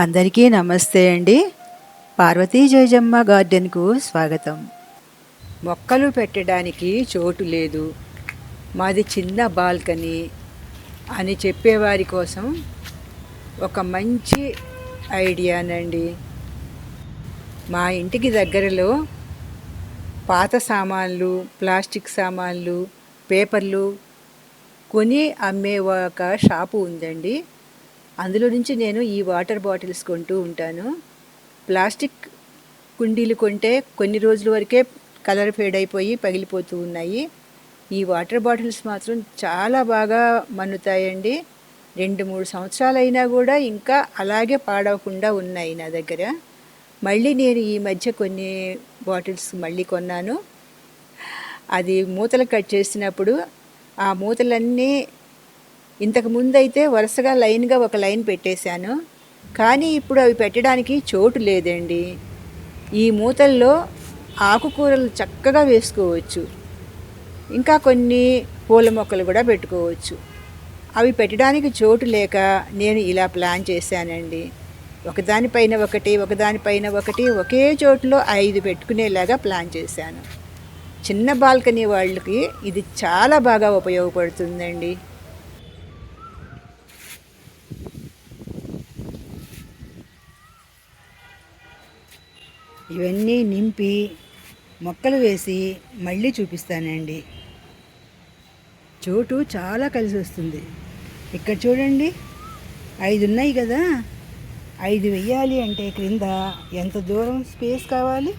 అందరికీ నమస్తే అండి. పార్వతీ జయజమ్మ గార్డెన్కు స్వాగతం. మొక్కలు పెట్టడానికి చోటు లేదు. మాది చిన్న బాల్కనీ అని చెప్పేవారి కోసం ఒక మంచి ఐడియానండి. మా ఇంటికి దగ్గరలో పాత సామాన్లు ప్లాస్టిక్ సామాన్లు పేపర్లు కొని అమ్మే ఒక షాపు ఉందండి. అందులో నుంచి నేను ఈ వాటర్ బాటిల్స్ కొంటూ ఉంటాను. ప్లాస్టిక్ కుండీలు కొంటే కొన్ని రోజుల వరకే కలర్ ఫేడ్ అయిపోయి పగిలిపోతూ ఉన్నాయి. ఈ వాటర్ బాటిల్స్ మాత్రం చాలా బాగా మన్నుతాయండి. రెండు మూడు సంవత్సరాలైనా కూడా ఇంకా అలాగే పాడవకుండా ఉన్నాయి నా దగ్గర. మళ్ళీ నేను ఈ మధ్య కొన్ని బాటిల్స్ మళ్ళీ కొన్నాను. అది మూతలు కట్ చేసినప్పుడు ఆ మూతలన్నీ ఇంతకు ముందైతే వరుసగా లైన్గా ఒక లైన్ పెట్టేశాను. కానీ ఇప్పుడు అవి పెట్టడానికి చోటు లేదండి. ఈ మూతల్లో ఆకుకూరలు చక్కగా వేసుకోవచ్చు. ఇంకా కొన్ని పూల మొక్కలు కూడా పెట్టుకోవచ్చు. అవి పెట్టడానికి చోటు లేక నేను ఇలా ప్లాన్ చేశానండి. ఒకదానిపైన ఒకటి ఒకదానిపైన ఒకటి ఒకే చోటులో ఐదు పెట్టుకునేలాగా ప్లాన్ చేశాను. చిన్న బాల్కనీ వాళ్ళకి ఇది చాలా బాగా ఉపయోగపడుతుందండి. ఇవన్నీ నింపి మొక్కలు వేసి మళ్ళీ చూపిస్తానండి. చోటు చాలా కలిసి వస్తుంది. ఇక్కడ చూడండి ఐదు ఉన్నాయి కదా. ఐదు వెయ్యాలి అంటే క్రింద ఎంత దూరం స్పేస్ కావాలి?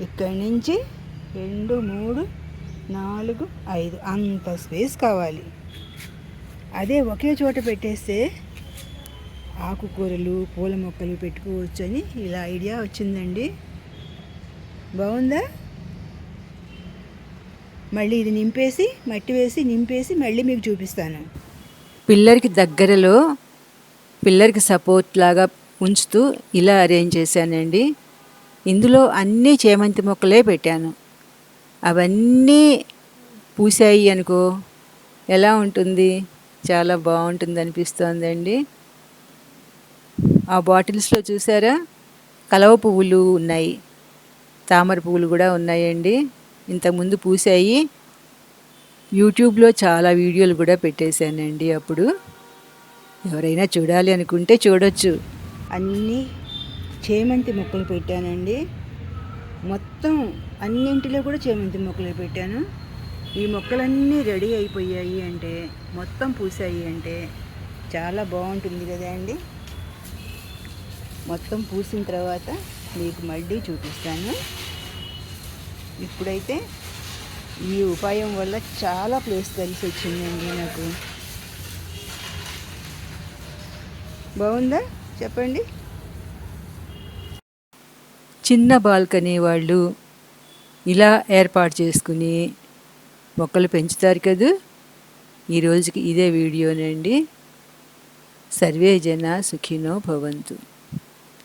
ఇక్కడి నుంచి రెండు మూడు నాలుగు ఐదు అంత స్పేస్ కావాలి. అదే ఒకే చోట పెట్టేస్తే ఆకుకూరలు పూల మొక్కలు పెట్టుకోవచ్చు అని ఇలా ఐడియా వచ్చిందండి. బాగుందా? మళ్ళీ ఇది నింపేసి మట్టి వేసి నింపేసి మళ్ళీ మీకు చూపిస్తాను. పిల్లర్కి దగ్గరలో పిల్లర్కి సపోర్ట్ లాగా ఉంచుతూ ఇలా అరేంజ్ చేశానండి. ఇందులో అన్నీ చేమంతి మొక్కలే పెట్టాను. అవన్నీ పూసాయి అనుకో ఎలా ఉంటుంది? చాలా బాగుంటుంది అనిపిస్తోందండి. ఆ బాటిల్స్లో చూసారా? కలవ పువ్వులు ఉన్నాయి. తామర పువ్వులు కూడా ఉన్నాయండి. ఇంతకుముందు పూసాయి యూట్యూబ్లో చాలా వీడియోలు కూడా పెట్టేశానండి అప్పుడు. ఎవరైనా చూడాలి అనుకుంటే చూడొచ్చు. అన్నీ చేమంతి మొక్కలు పెట్టానండి. మొత్తం అన్నింటిలో కూడా చేమంతి మొక్కలు పెట్టాను. ఈ మొక్కలన్నీ రెడీ అయిపోయాయి అంటే మొత్తం పూసాయి అంటే చాలా బాగుంటుంది కదా అండి. మొత్తం పూసిన తర్వాత మీకు మళ్ళీ చూపిస్తాను. ఇప్పుడైతే ఈ ఉపాయం వల్ల చాలా ప్లేస్ కలిసి వచ్చిందండి నాకు. బాగుందా? చెప్పండి. చిన్న బాల్కనీ వాళ్ళు ఇలా ఏర్పాటు చేసుకుని మొక్కలు పెంచుతారు కదా? ఈ రోజుకి ఇదే వీడియోనండి. సర్వే జన సుఖినో భవంతు.